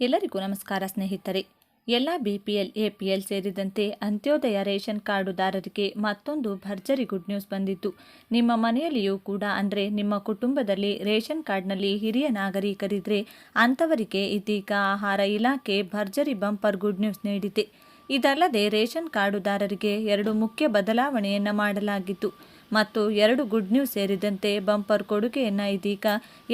ಎಲ್ಲರಿಗೂ ನಮಸ್ಕಾರ ಸ್ನೇಹಿತರೆ. ಎಲ್ಲ B P L A P L ಸೇರಿದಂತೆ ಅಂತ್ಯೋದಯ ರೇಷನ್ ಕಾರ್ಡುದಾರರಿಗೆ ಮತ್ತೊಂದು ಭರ್ಜರಿ ಗುಡ್ ನ್ಯೂಸ್ ಬಂದಿತ್ತು ನಿಮ್ಮ ಮನೆಯಲ್ಲಿಯೂ ಕೂಡ ಅಂದರೆ ನಿಮ್ಮ ಕುಟುಂಬದಲ್ಲಿ ರೇಷನ್ ಕಾರ್ಡ್ನಲ್ಲಿ ಹಿರಿಯ ನಾಗರಿಕರಿದ್ದರೆ ಅಂಥವರಿಗೆ ಇದೀಗ ಆಹಾರ ಇಲಾಖೆ ಭರ್ಜರಿ ಬಂಪರ್ ಗುಡ್ ನ್ಯೂಸ್ ನೀಡಿದೆ. ಇದಲ್ಲದೆ ರೇಷನ್ ಕಾರ್ಡುದಾರರಿಗೆ ಎರಡು ಮುಖ್ಯ ಬದಲಾವಣೆಯನ್ನು ಮಾಡಲಾಗಿತ್ತು ಮತ್ತು ಎರಡು ಗುಡ್ ನ್ಯೂಸ್ ಸೇರಿದಂತೆ ಬಂಪರ್ ಕೊಡುಗೆಯನ್ನು ಇದೀಗ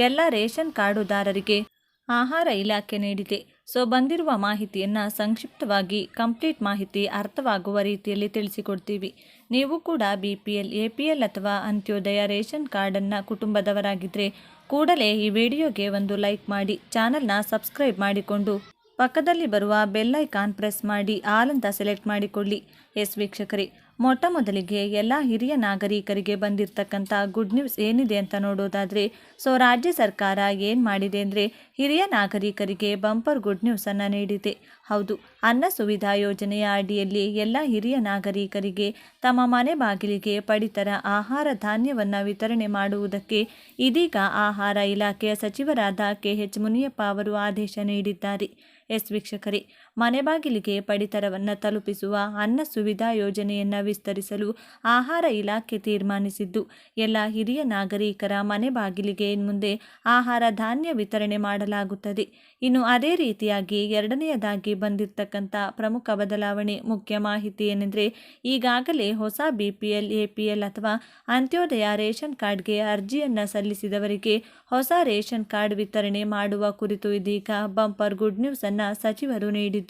ಎಲ್ಲ ರೇಷನ್ ಕಾರ್ಡುದಾರರಿಗೆ ಆಹಾರ ಇಲಾಖೆ ನೀಡಿದೆ. ಸೊ, ಬಂದಿರುವ ಮಾಹಿತಿಯನ್ನು ಸಂಕ್ಷಿಪ್ತವಾಗಿ ಕಂಪ್ಲೀಟ್ ಮಾಹಿತಿ ಅರ್ಥವಾಗುವ ರೀತಿಯಲ್ಲಿ ತಿಳಿಸಿಕೊಡ್ತೀವಿ. ನೀವು ಕೂಡ B P L A P L ಅಥವಾ ಅಂತ್ಯೋದಯ ರೇಷನ್ ಕಾರ್ಡನ್ನು ಕುಟುಂಬದವರಾಗಿದ್ದರೆ ಕೂಡಲೇ ಈ ವಿಡಿಯೋಗೆ ಒಂದು ಲೈಕ್ ಮಾಡಿ, ಚಾನಲ್ನ ಸಬ್ಸ್ಕ್ರೈಬ್ ಮಾಡಿಕೊಂಡು ಪಕ್ಕದಲ್ಲಿ ಬರುವ ಬೆಲ್ಲೈಕಾನ್ ಪ್ರೆಸ್ ಮಾಡಿ, ಆಲ್ ಅಂತ ಸೆಲೆಕ್ಟ್ ಮಾಡಿಕೊಳ್ಳಿ. ಎಸ್ ವೀಕ್ಷಕರೇ ಮೊಟ್ಟ ಮೊದಲಿಗೆ ಎಲ್ಲ ಹಿರಿಯ ನಾಗರಿಕರಿಗೆ ಬಂದಿರತಕ್ಕಂಥ ಗುಡ್ ನ್ಯೂಸ್ ಏನಿದೆ ಅಂತ ನೋಡೋದಾದರೆ ಸೊ ರಾಜ್ಯ ಸರ್ಕಾರ ಏನು ಮಾಡಿದೆ ಅಂದರೆ ಹಿರಿಯ ನಾಗರಿಕರಿಗೆ ಬಂಪರ್ ಗುಡ್ ನ್ಯೂಸನ್ನು ನೀಡಿದೆ. ಹೌದು, ಅನ್ನ ಸುವಿಧಾ ಯೋಜನೆಯ ಅಡಿಯಲ್ಲಿ ಎಲ್ಲ ಹಿರಿಯ ನಾಗರಿಕರಿಗೆ ತಮ್ಮ ಮನೆ ಬಾಗಿಲಿಗೆ ಪಡಿತರ ಆಹಾರ ಧಾನ್ಯವನ್ನು ವಿತರಣೆ ಮಾಡುವುದಕ್ಕೆ ಇದೀಗ ಆಹಾರ ಇಲಾಖೆಯ ಸಚಿವರಾದ ಕೆ ಎಚ್ ಮುನಿಯಪ್ಪ ಅವರು ಆದೇಶ ನೀಡಿದ್ದಾರೆ. ಎಸ್ ವೀಕ್ಷಕರೇ ಮನೆ ಬಾಗಿಲಿಗೆ ಪಡಿತರವನ್ನು ತಲುಪಿಸುವ ಅನ್ನ ಸುವಿಧಾ ಯೋಜನೆಯನ್ನು ವಿಸ್ತರಿಸಲು ಆಹಾರ ಇಲಾಖೆ ತೀರ್ಮಾನಿಸಿದ್ದು. ಎಲ್ಲ ಹಿರಿಯ ನಾಗರಿಕರ ಮನೆ ಬಾಗಿಲಿಗೆ ಇನ್ಮುಂದೆ ಆಹಾರ ಧಾನ್ಯ ವಿತರಣೆ ಮಾಡಲಾಗುತ್ತದೆ. ಇನ್ನು ಅದೇ ರೀತಿಯಾಗಿ ಎರಡನೆಯದಾಗಿ ಬಂದಿರತಕ್ಕಂಥ ಪ್ರಮುಖ ಬದಲಾವಣೆ ಮುಖ್ಯ ಮಾಹಿತಿ ಏನೆಂದರೆ, ಈಗಾಗಲೇ ಹೊಸ B P L A P L ಅಥವಾ ಅಂತ್ಯೋದಯ ರೇಷನ್ ಕಾರ್ಡ್ಗೆ ಅರ್ಜಿಯನ್ನು ಸಲ್ಲಿಸಿದವರಿಗೆ ಹೊಸ ರೇಷನ್ ಕಾರ್ಡ್ ವಿತರಣೆ ಮಾಡುವ ಕುರಿತು ಇದೀಗ ಬಂಪರ್ ಗುಡ್ ನ್ಯೂಸ್ ಅನ್ನು ಸಚಿವರು ನೀಡಿದ್ದು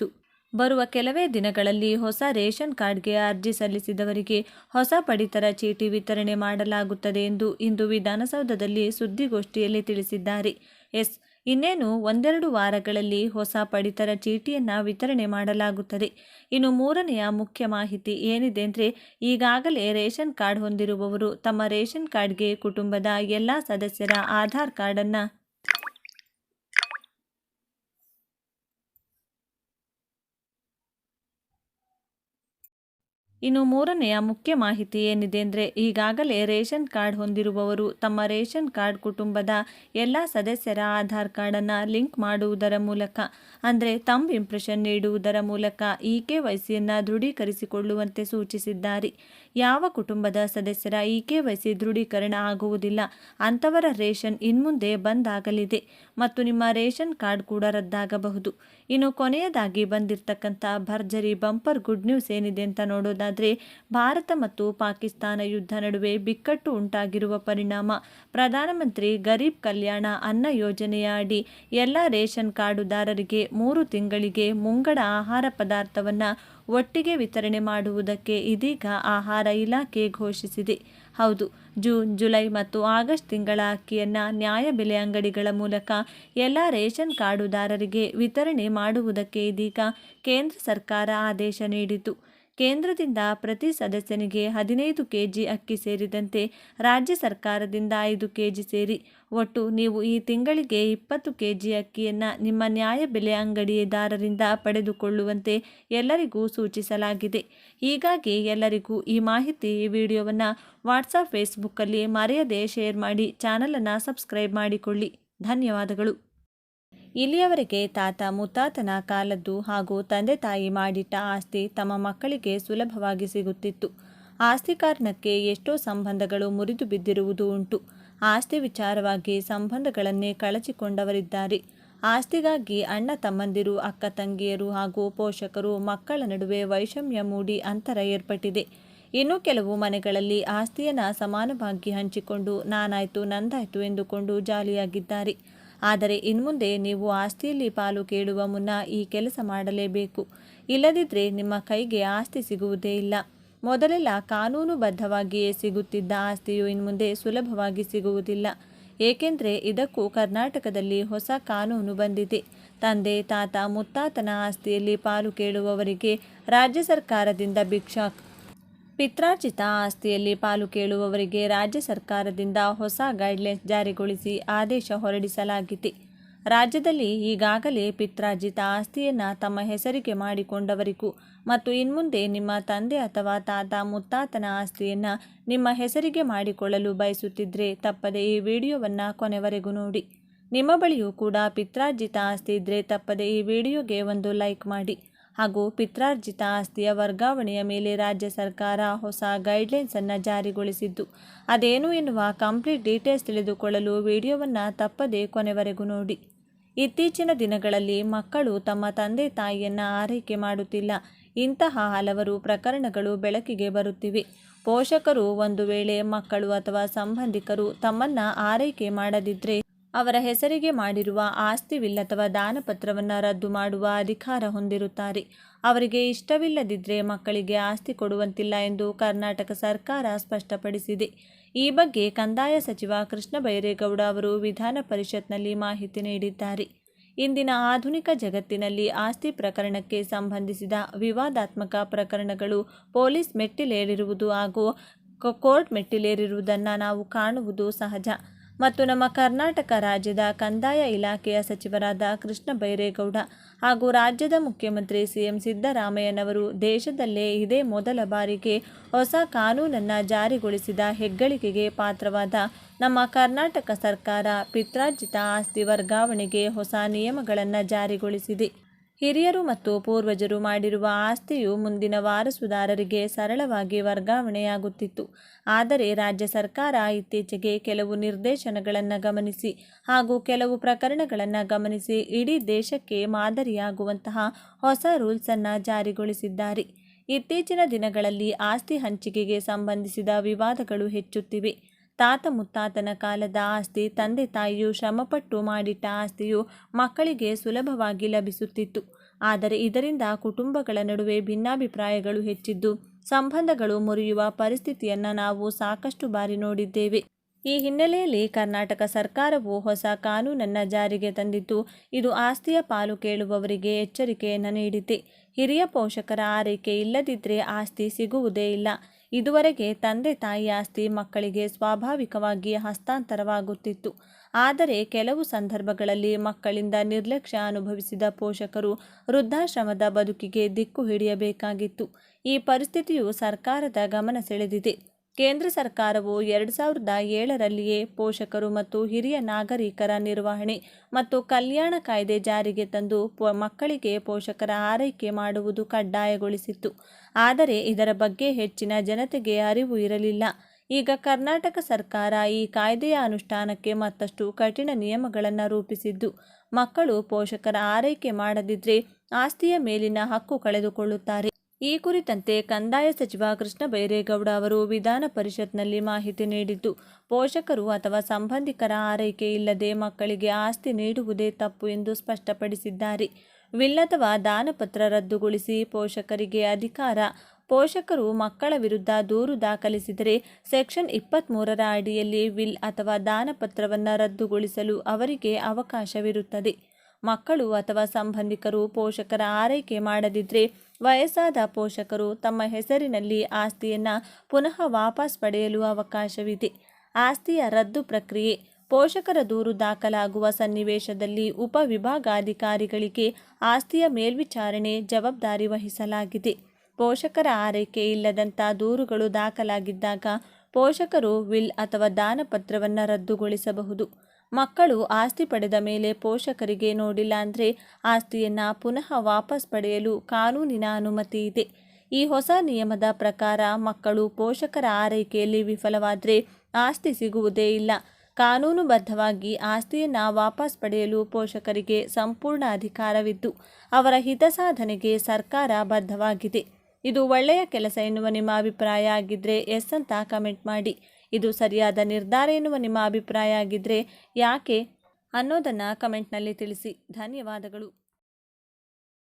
ಬರುವ ಕೆಲವೇ ದಿನಗಳಲ್ಲಿ ಹೊಸ ರೇಷನ್ ಕಾರ್ಡ್ಗೆ ಅರ್ಜಿ ಸಲ್ಲಿಸಿದವರಿಗೆ ಹೊಸ ಪಡಿತರ ಚೀಟಿ ವಿತರಣೆ ಮಾಡಲಾಗುತ್ತದೆ ಎಂದು ಇಂದು ವಿಧಾನಸೌಧದಲ್ಲಿ ಸುದ್ದಿಗೋಷ್ಠಿಯಲ್ಲಿ ತಿಳಿಸಿದ್ದಾರೆ. ಎಸ್, ಇನ್ನೇನು ಒಂದೆರಡು ವಾರಗಳಲ್ಲಿ ಹೊಸ ಪಡಿತರ ಚೀಟಿಯನ್ನು ವಿತರಣೆ ಮಾಡಲಾಗುತ್ತದೆ. ಇನ್ನು ಮೂರನೆಯ ಮುಖ್ಯ ಮಾಹಿತಿ ಏನಿದೆ ಅಂದರೆ, ಈಗಾಗಲೇ ರೇಷನ್ ಕಾರ್ಡ್ ಹೊಂದಿರುವವರು ತಮ್ಮ ರೇಷನ್ ಕಾರ್ಡ್ಗೆ ಕುಟುಂಬದ ಎಲ್ಲ ಸದಸ್ಯರ ಆಧಾರ್ ಕಾರ್ಡನ್ನು ಇನ್ನು ಮೂರನೆಯ ಮುಖ್ಯ ಮಾಹಿತಿ ಏನಿದೆ ಅಂದರೆ, ಈಗಾಗಲೇ ರೇಷನ್ ಕಾರ್ಡ್ ಹೊಂದಿರುವವರು ತಮ್ಮ ರೇಷನ್ ಕಾರ್ಡ್ ಕುಟುಂಬದ ಎಲ್ಲ ಸದಸ್ಯರ ಆಧಾರ್ ಕಾರ್ಡನ್ನು ಲಿಂಕ್ ಮಾಡುವುದರ ಮೂಲಕ, ಅಂದರೆ ತಂಬ್ ಇಂಪ್ರೆಷನ್ ನೀಡುವುದರ ಮೂಲಕ ಇ ಕೆ ವೈ ಸಿಯನ್ನು ದೃಢೀಕರಿಸಿಕೊಳ್ಳುವಂತೆ ಸೂಚಿಸಿದ್ದಾರೆ. ಯಾವ ಕುಟುಂಬದ ಸದಸ್ಯರ ಇ ಕೆ ವೈ ಸಿ ದೃಢೀಕರಣ ಆಗುವುದಿಲ್ಲ? ಅಂಥವರ ರೇಷನ್ ಇನ್ಮುಂದೆ ಬಂದ್ ಆಗಲಿದೆ ಮತ್ತು ನಿಮ್ಮ ರೇಷನ್ ಕಾರ್ಡ್ ಕೂಡ ರದ್ದಾಗಬಹುದು. ಇನ್ನು ಕೊನೆಯದಾಗಿ ಬಂದಿರತಕ್ಕಂಥ ಭರ್ಜರಿ ಬಂಪರ್ ಗುಡ್ ನ್ಯೂಸ್ ಏನಿದೆ ಅಂತ ನೋಡೋದಾದರೆ, ಭಾರತ ಮತ್ತು ಪಾಕಿಸ್ತಾನ ಯುದ್ಧ ನಡುವೆ ಬಿಕ್ಕಟ್ಟು ಉಂಟಾಗಿರುವ ಪರಿಣಾಮ. ಪ್ರಧಾನಮಂತ್ರಿ ಗರೀಬ್ ಕಲ್ಯಾಣ ಅನ್ನ ಯೋಜನೆಯ ಅಡಿ ಎಲ್ಲ ರೇಷನ್ ಕಾರ್ಡುದಾರರಿಗೆ ಮೂರು ತಿಂಗಳಿಗೆ ಮುಂಗಡ ಆಹಾರ ಪದಾರ್ಥವನ್ನು ಒಟ್ಟಿಗೆ ವಿತರಣೆ ಮಾಡುವುದಕ್ಕೆ ಇದೀಗ ಆಹಾರ ಇಲಾಖೆ ಘೋಷಿಸಿದೆ. ಹೌದು, ಜೂನ್, ಜುಲೈ ಮತ್ತು ಆಗಸ್ಟ್ ತಿಂಗಳ ಅಕ್ಕಿಯನ್ನು ನ್ಯಾಯಬೆಲೆ ಅಂಗಡಿಗಳ ಮೂಲಕ ಎಲ್ಲ ರೇಷನ್ ಕಾರ್ಡುದಾರರಿಗೆ ವಿತರಣೆ ಮಾಡುವುದಕ್ಕೆ ಇದೀಗ ಕೇಂದ್ರ ಸರ್ಕಾರ ಆದೇಶ ನೀಡಿತು ಕೇಂದ್ರದಿಂದ ಪ್ರತಿ ಸದಸ್ಯನಿಗೆ ಹದಿನೈದು ಕೆಜಿ ಅಕ್ಕಿ ಸೇರಿದಂತೆ ರಾಜ್ಯ ಸರ್ಕಾರದಿಂದ ಐದು ಕೆಜಿ ಸೇರಿ ಒಟ್ಟು ನೀವು ಈ ತಿಂಗಳಿಗೆ ಇಪ್ಪತ್ತು ಕೆ ಜಿ ಅಕ್ಕಿಯನ್ನು ನಿಮ್ಮ ನ್ಯಾಯ ಬೆಲೆ ಅಂಗಡಿದಾರರಿಂದ ಪಡೆದುಕೊಳ್ಳುವಂತೆ ಎಲ್ಲರಿಗೂ ಸೂಚಿಸಲಾಗಿದೆ. ಹೀಗಾಗಿ ಎಲ್ಲರಿಗೂ ಈ ಮಾಹಿತಿ ಈ ವಿಡಿಯೋವನ್ನು ವಾಟ್ಸಪ್ ಫೇಸ್ಬುಕ್ಕಲ್ಲಿ ಮರೆಯದೆ ಶೇರ್ ಮಾಡಿ, ಚಾನಲನ್ನು ಸಬ್ಸ್ಕ್ರೈಬ್ ಮಾಡಿಕೊಳ್ಳಿ. ಧನ್ಯವಾದಗಳು. ಇಲ್ಲಿಯವರೆಗೆ ತಾತ ಮುತ್ತಾತನ ಕಾಲದ್ದು ಹಾಗೂ ತಂದೆ ತಾಯಿ ಮಾಡಿಟ್ಟ ಆಸ್ತಿ ತಮ್ಮ ಮಕ್ಕಳಿಗೆ ಸುಲಭವಾಗಿ ಸಿಗುತ್ತಿತ್ತು. ಆಸ್ತಿ ಕಾರಣಕ್ಕೆ ಎಷ್ಟೋ ಸಂಬಂಧಗಳು ಮುರಿದು ಬಿದ್ದಿರುವುದು ಉಂಟು. ಆಸ್ತಿ ವಿಚಾರವಾಗಿ ಸಂಬಂಧಗಳನ್ನೇ ಕಳಚಿಕೊಂಡವರಿದ್ದಾರೆ. ಆಸ್ತಿಗಾಗಿ ಅಣ್ಣ ತಮ್ಮಂದಿರು, ಅಕ್ಕ ತಂಗಿಯರು ಹಾಗೂ ಪೋಷಕರು ಮಕ್ಕಳ ನಡುವೆ ವೈಷಮ್ಯ ಮೂಡಿ ಅಂತರ ಏರ್ಪಟ್ಟಿದೆ. ಇನ್ನು ಕೆಲವು ಮನೆಗಳಲ್ಲಿ ಆಸ್ತಿಯನ್ನು ಸಮಾನವಾಗಿ ಹಂಚಿಕೊಂಡು ನಾನಾಯ್ತು, ನಂದಾಯ್ತು ಎಂದುಕೊಂಡು ಜಾಲಿಯಾಗಿದ್ದಾರೆ. ಆದರೆ ಇನ್ಮುಂದೆ ನೀವು ಆಸ್ತಿಯಲ್ಲಿ ಪಾಲು ಕೇಳುವ ಮುನ್ನ ಈ ಕೆಲಸ ಮಾಡಲೇಬೇಕು. ಇಲ್ಲದಿದ್ದರೆ ನಿಮ್ಮ ಕೈಗೆ ಆಸ್ತಿ ಸಿಗುವುದೇ ಇಲ್ಲ. ಮೊದಲೆಲ್ಲ ಕಾನೂನುಬದ್ಧವಾಗಿಯೇ ಸಿಗುತ್ತಿದ್ದ ಆಸ್ತಿಯು ಇನ್ಮುಂದೆ ಸುಲಭವಾಗಿ ಸಿಗುವುದಿಲ್ಲ. ಏಕೆಂದರೆ ಇದಕ್ಕೂ ಕರ್ನಾಟಕದಲ್ಲಿ ಹೊಸ ಕಾನೂನು ಬಂದಿದೆ. ತಂದೆ, ತಾತ, ಮುತ್ತಾತನ ಆಸ್ತಿಯಲ್ಲಿ ಪಾಲು ಕೇಳುವವರಿಗೆ ರಾಜ್ಯ ಸರ್ಕಾರದಿಂದ ಭಿಕ್ಷಾ ಪಿತ್ರಾರ್ಜಿತ ಆಸ್ತಿಯಲ್ಲಿ ಪಾಲು ಕೇಳುವವರಿಗೆ ರಾಜ್ಯ ಸರ್ಕಾರದಿಂದ ಹೊಸ ಗೈಡ್ಲೈನ್ಸ್ ಜಾರಿಗೊಳಿಸಿ ಆದೇಶ ಹೊರಡಿಸಲಾಗಿದೆ. ರಾಜ್ಯದಲ್ಲಿ ಈಗಾಗಲೇ ಪಿತ್ರಾರ್ಜಿತ ಆಸ್ತಿಯನ್ನು ತಮ್ಮ ಹೆಸರಿಗೆ ಮಾಡಿಕೊಂಡವರಿಗೂ ಮತ್ತು ಇನ್ಮುಂದೆ ನಿಮ್ಮ ತಂದೆ ಅಥವಾ ತಾತ ಮುತ್ತಾತನ ಆಸ್ತಿಯನ್ನು ನಿಮ್ಮ ಹೆಸರಿಗೆ ಮಾಡಿಕೊಳ್ಳಲು ಬಯಸುತ್ತಿದ್ದರೆ ತಪ್ಪದೆ ಈ ವಿಡಿಯೋವನ್ನು ಕೊನೆವರೆಗೂ ನೋಡಿ. ನಿಮ್ಮ ಬಳಿಯೂ ಕೂಡ ಪಿತ್ರಾರ್ಜಿತ ಆಸ್ತಿ ಇದ್ದರೆ ತಪ್ಪದೆ ಈ ವಿಡಿಯೋಗೆ ಒಂದು ಲೈಕ್ ಮಾಡಿ. ಹಾಗೂ ಪಿತ್ರಾರ್ಜಿತ ಆಸ್ತಿಯ ವರ್ಗಾವಣೆಯ ಮೇಲೆ ರಾಜ್ಯ ಸರ್ಕಾರ ಹೊಸ ಗೈಡ್ಲೈನ್ಸ್ ಅನ್ನು ಜಾರಿಗೊಳಿಸಿದ್ದು, ಅದೇನು ಎನ್ನುವ ಕಂಪ್ಲೀಟ್ ಡೀಟೇಲ್ಸ್ ತಿಳಿದುಕೊಳ್ಳಲು ವಿಡಿಯೋವನ್ನು ತಪ್ಪದೆ ಕೊನೆವರೆಗೂ ನೋಡಿ. ಇತ್ತೀಚಿನ ದಿನಗಳಲ್ಲಿ ಮಕ್ಕಳು ತಮ್ಮ ತಂದೆ ತಾಯಿಯನ್ನು ಆರೈಕೆ ಮಾಡುತ್ತಿಲ್ಲ. ಇಂತಹ ಹಲವರು ಪ್ರಕರಣಗಳು ಬೆಳಕಿಗೆ ಬರುತ್ತಿವೆ. ಪೋಷಕರು ಒಂದು ವೇಳೆ ಮಕ್ಕಳು ಅಥವಾ ಸಂಬಂಧಿಕರು ತಮ್ಮನ್ನ ಆರೈಕೆ ಮಾಡದಿದ್ದರೆ ಅವರ ಹೆಸರಿಗೆ ಮಾಡಿರುವ ಅಥವಾ ದಾನಪತ್ರವನ್ನು ರದ್ದು ಮಾಡುವ ಅಧಿಕಾರ ಹೊಂದಿರುತ್ತಾರೆ. ಅವರಿಗೆ ಇಷ್ಟವಿಲ್ಲದಿದ್ದರೆ ಮಕ್ಕಳಿಗೆ ಆಸ್ತಿ ಕೊಡುವಂತಿಲ್ಲ ಎಂದು ಕರ್ನಾಟಕ ಸರ್ಕಾರ ಸ್ಪಷ್ಟಪಡಿಸಿದೆ. ಈ ಬಗ್ಗೆ ಕಂದಾಯ ಸಚಿವ ಕೃಷ್ಣ ಬೈರೇಗೌಡ ಅವರು ವಿಧಾನ ಪರಿಷತ್ನಲ್ಲಿ ಮಾಹಿತಿ ನೀಡಿದ್ದಾರೆ. ಇಂದಿನ ಆಧುನಿಕ ಜಗತ್ತಿನಲ್ಲಿ ಆಸ್ತಿ ಪ್ರಕರಣಕ್ಕೆ ಸಂಬಂಧಿಸಿದ ವಿವಾದಾತ್ಮಕ ಪ್ರಕರಣಗಳು ಪೊಲೀಸ್ ಮೆಟ್ಟಿಲೇರಿರುವುದು ಹಾಗೂ ಕೋರ್ಟ್ ಮೆಟ್ಟಿಲೇರಿರುವುದನ್ನು ನಾವು ಕಾಣುವುದು ಸಹಜ. ಮತ್ತು ನಮ್ಮ ಕರ್ನಾಟಕ ರಾಜ್ಯದ ಕಂದಾಯ ಇಲಾಖೆಯ ಸಚಿವರಾದ ಕೃಷ್ಣ ಬೈರೇಗೌಡ ಹಾಗೂ ರಾಜ್ಯದ ಮುಖ್ಯಮಂತ್ರಿ ಸಿಎಂ ಸಿದ್ದರಾಮಯ್ಯನವರು ದೇಶದಲ್ಲೇ ಇದೇ ಮೊದಲ ಬಾರಿಗೆ ಹೊಸ ಕಾನೂನನ್ನು ಜಾರಿಗೊಳಿಸಿದ ಹೆಗ್ಗಳಿಕೆಗೆ ಪಾತ್ರವಾದ ನಮ್ಮ ಕರ್ನಾಟಕ ಸರ್ಕಾರ ಪಿತ್ರಾರ್ಜಿತ ಆಸ್ತಿ ವರ್ಗಾವಣೆಗೆ ಹೊಸ ನಿಯಮಗಳನ್ನು ಜಾರಿಗೊಳಿಸಿದೆ. ಹಿರಿಯರು ಮತ್ತು ಪೂರ್ವಜರು ಮಾಡಿರುವ ಆಸ್ತಿಯು ಮುಂದಿನ ವಾರಸುದಾರರಿಗೆ ಸರಳವಾಗಿ ವರ್ಗಾವಣೆಯಾಗುತ್ತಿತ್ತು. ಆದರೆ ರಾಜ್ಯ ಸರ್ಕಾರ ಇತ್ತೀಚೆಗೆ ಕೆಲವು ನಿರ್ದೇಶನಗಳನ್ನು ಗಮನಿಸಿ ಹಾಗೂ ಕೆಲವು ಪ್ರಕರಣಗಳನ್ನು ಗಮನಿಸಿ ಇಡೀ ದೇಶಕ್ಕೆ ಮಾದರಿಯಾಗುವಂತಹ ಹೊಸ ರೂಲ್ಸನ್ನು ಜಾರಿಗೊಳಿಸಿದ್ದಾರೆ. ಇತ್ತೀಚಿನ ದಿನಗಳಲ್ಲಿ ಆಸ್ತಿ ಹಂಚಿಕೆಗೆ ಸಂಬಂಧಿಸಿದ ವಿವಾದಗಳು ಹೆಚ್ಚುತ್ತಿವೆ. ತಾತ ಮುತ್ತಾತನ ಕಾಲದ ಆಸ್ತಿ ತಂದೆ ತಾಯಿಯು ಶ್ರಮಪಟ್ಟು ಮಾಡಿಟ್ಟ ಆಸ್ತಿಯು ಮಕ್ಕಳಿಗೆ ಸುಲಭವಾಗಿ ಲಭಿಸುತ್ತಿತ್ತು. ಆದರೆ ಇದರಿಂದ ಕುಟುಂಬಗಳ ನಡುವೆ ಭಿನ್ನಾಭಿಪ್ರಾಯಗಳು ಹೆಚ್ಚಿದ್ದು, ಸಂಬಂಧಗಳು ಮುರಿಯುವ ಪರಿಸ್ಥಿತಿಯನ್ನು ನಾವು ಸಾಕಷ್ಟು ಬಾರಿ ನೋಡಿದ್ದೇವೆ. ಈ ಹಿನ್ನೆಲೆಯಲ್ಲಿ ಕರ್ನಾಟಕ ಸರ್ಕಾರವು ಹೊಸ ಕಾನೂನನ್ನು ಜಾರಿಗೆ ತಂದಿದ್ದು, ಇದು ಆಸ್ತಿಯ ಪಾಲು ಕೇಳುವವರಿಗೆ ಎಚ್ಚರಿಕೆಯನ್ನು ನೀಡಿದೆ. ಹಿರಿಯ ಪೋಷಕರ ಆರೈಕೆ ಇಲ್ಲದಿದ್ದರೆ ಆಸ್ತಿ ಸಿಗುವುದೇ ಇಲ್ಲ. ಇದುವರೆಗೆ ತಂದೆ ತಾಯಿ ಆಸ್ತಿ ಮಕ್ಕಳಿಗೆ ಸ್ವಾಭಾವಿಕವಾಗಿ ಹಸ್ತಾಂತರವಾಗುತ್ತಿತ್ತು. ಆದರೆ ಕೆಲವು ಸಂದರ್ಭಗಳಲ್ಲಿ ಮಕ್ಕಳಿಂದ ನಿರ್ಲಕ್ಷ್ಯ ಅನುಭವಿಸಿದ ಪೋಷಕರು ವೃದ್ಧಾಶ್ರಮದ ಬದುಕಿಗೆ ದಿಕ್ಕು ಹಿಡಿಯಬೇಕಾಗಿತ್ತು. ಈ ಪರಿಸ್ಥಿತಿಯು ಸರ್ಕಾರದ ಗಮನ ಸೆಳೆದಿದೆ. ಕೇಂದ್ರ ಸರ್ಕಾರವು ಎರಡು ಸಾವಿರದ ಏಳರಲ್ಲಿಯೇ ಪೋಷಕರು ಮತ್ತು ಹಿರಿಯ ನಾಗರಿಕರ ನಿರ್ವಹಣೆ ಮತ್ತು ಕಲ್ಯಾಣ ಕಾಯ್ದೆ ಜಾರಿಗೆ ತಂದು ಮಕ್ಕಳಿಗೆ ಪೋಷಕರ ಆರೈಕೆ ಮಾಡುವುದು ಕಡ್ಡಾಯಗೊಳಿಸಿತ್ತು. ಆದರೆ ಇದರ ಬಗ್ಗೆ ಹೆಚ್ಚಿನ ಜನತೆಗೆ ಅರಿವು ಇರಲಿಲ್ಲ. ಈಗ ಕರ್ನಾಟಕ ಸರ್ಕಾರ ಈ ಕಾಯ್ದೆಯ ಅನುಷ್ಠಾನಕ್ಕೆ ಮತ್ತಷ್ಟು ಕಠಿಣ ನಿಯಮಗಳನ್ನು ರೂಪಿಸಿದ್ದು, ಮಕ್ಕಳು ಪೋಷಕರ ಆರೈಕೆ ಮಾಡದಿದ್ದರೆ ಆಸ್ತಿಯ ಮೇಲಿನ ಹಕ್ಕು ಕಳೆದುಕೊಳ್ಳುತ್ತಾರೆ. ಈ ಕುರಿತಂತೆ ಕಂದಾಯ ಸಚಿವ ಕೃಷ್ಣ ಬೈರೇಗೌಡ ಅವರು ವಿಧಾನ ಪರಿಷತ್ನಲ್ಲಿ ಮಾಹಿತಿ ನೀಡಿದ್ದು, ಪೋಷಕರು ಅಥವಾ ಸಂಬಂಧಿಕರ ಆರೈಕೆ ಇಲ್ಲದೆ ಮಕ್ಕಳಿಗೆ ಆಸ್ತಿ ನೀಡುವುದೇ ತಪ್ಪು ಎಂದು ಸ್ಪಷ್ಟಪಡಿಸಿದ್ದಾರೆ. ವಿಲ್ ಅಥವಾ ದಾನಪತ್ರ ರದ್ದುಗೊಳಿಸಿ ಪೋಷಕರಿಗೆ ಅಧಿಕಾರ, ಪೋಷಕರು ಮಕ್ಕಳ ವಿರುದ್ಧ ದೂರು ದಾಖಲಿಸಿದರೆ ಸೆಕ್ಷನ್ ಇಪ್ಪತ್ತ್ಮೂರರ ಅಡಿಯಲ್ಲಿ ವಿಲ್ ಅಥವಾ ದಾನಪತ್ರವನ್ನು ರದ್ದುಗೊಳಿಸಲು ಅವರಿಗೆ ಅವಕಾಶವಿರುತ್ತದೆ. ಮಕ್ಕಳು ಅಥವಾ ಸಂಬಂಧಿಕರು ಪೋಷಕರ ಆರೈಕೆ ಮಾಡದಿದ್ದರೆ ವಯಸ್ಸಾದ ಪೋಷಕರು ತಮ್ಮ ಹೆಸರಿನಲ್ಲಿ ಆಸ್ತಿಯನ್ನು ಪುನಃ ವಾಪಸ್ ಪಡೆಯಲು ಅವಕಾಶವಿದೆ. ಆಸ್ತಿಯ ರದ್ದು ಪ್ರಕ್ರಿಯೆ, ಪೋಷಕರ ದೂರು ದಾಖಲಾಗುವ ಸನ್ನಿವೇಶದಲ್ಲಿ ಉಪವಿಭಾಗಾಧಿಕಾರಿಗಳಿಗೆ ಆಸ್ತಿಯ ಮೇಲ್ವಿಚಾರಣೆ ಜವಾಬ್ದಾರಿ ವಹಿಸಲಾಗಿದೆ. ಪೋಷಕರ ಆರೈಕೆ ಇಲ್ಲದಂಥ ದೂರುಗಳು ದಾಖಲಾಗಿದ್ದಾಗ ಪೋಷಕರು ವಿಲ್ ಅಥವಾ ದಾನಪತ್ರವನ್ನು ರದ್ದುಗೊಳಿಸಬಹುದು. ಮಕ್ಕಳು ಆಸ್ತಿ ಪಡೆದ ಮೇಲೆ ಪೋಷಕರಿಗೆ ನೋಡಿಲ್ಲ ಅಂದರೆ ಆಸ್ತಿಯನ್ನು ಪುನಃ ವಾಪಸ್ ಪಡೆಯಲು ಕಾನೂನಿನ ಅನುಮತಿ ಇದೆ. ಈ ಹೊಸ ನಿಯಮದ ಪ್ರಕಾರ ಮಕ್ಕಳು ಪೋಷಕರ ಆರೈಕೆಯಲ್ಲಿ ವಿಫಲವಾದರೆ ಆಸ್ತಿ ಸಿಗುವುದೇ ಇಲ್ಲ. ಕಾನೂನುಬದ್ಧವಾಗಿ ಆಸ್ತಿಯನ್ನು ವಾಪಸ್ ಪಡೆಯಲು ಪೋಷಕರಿಗೆ ಸಂಪೂರ್ಣ ಅಧಿಕಾರವಿದ್ದು, ಅವರ ಹಿತಸಾಧನೆಗೆ ಸರ್ಕಾರ ಬದ್ಧವಾಗಿದೆ. ಇದು ಒಳ್ಳೆಯ ಕೆಲಸ ಎನ್ನುವ ನಿಮ್ಮ ಅಭಿಪ್ರಾಯ ಆಗಿದ್ದರೆ ಎಸ್ ಅಂತ ಕಮೆಂಟ್ ಮಾಡಿ. ಇದು ಸರಿಯಾದ ನಿರ್ಧಾರ ಎನ್ನುವ ನಿಮ್ಮ ಅಭಿಪ್ರಾಯ ಆಗಿದ್ದರೆ ಯಾಕೆ ಅನ್ನೋದನ್ನು ಕಮೆಂಟ್ನಲ್ಲಿ ತಿಳಿಸಿ. ಧನ್ಯವಾದಗಳು.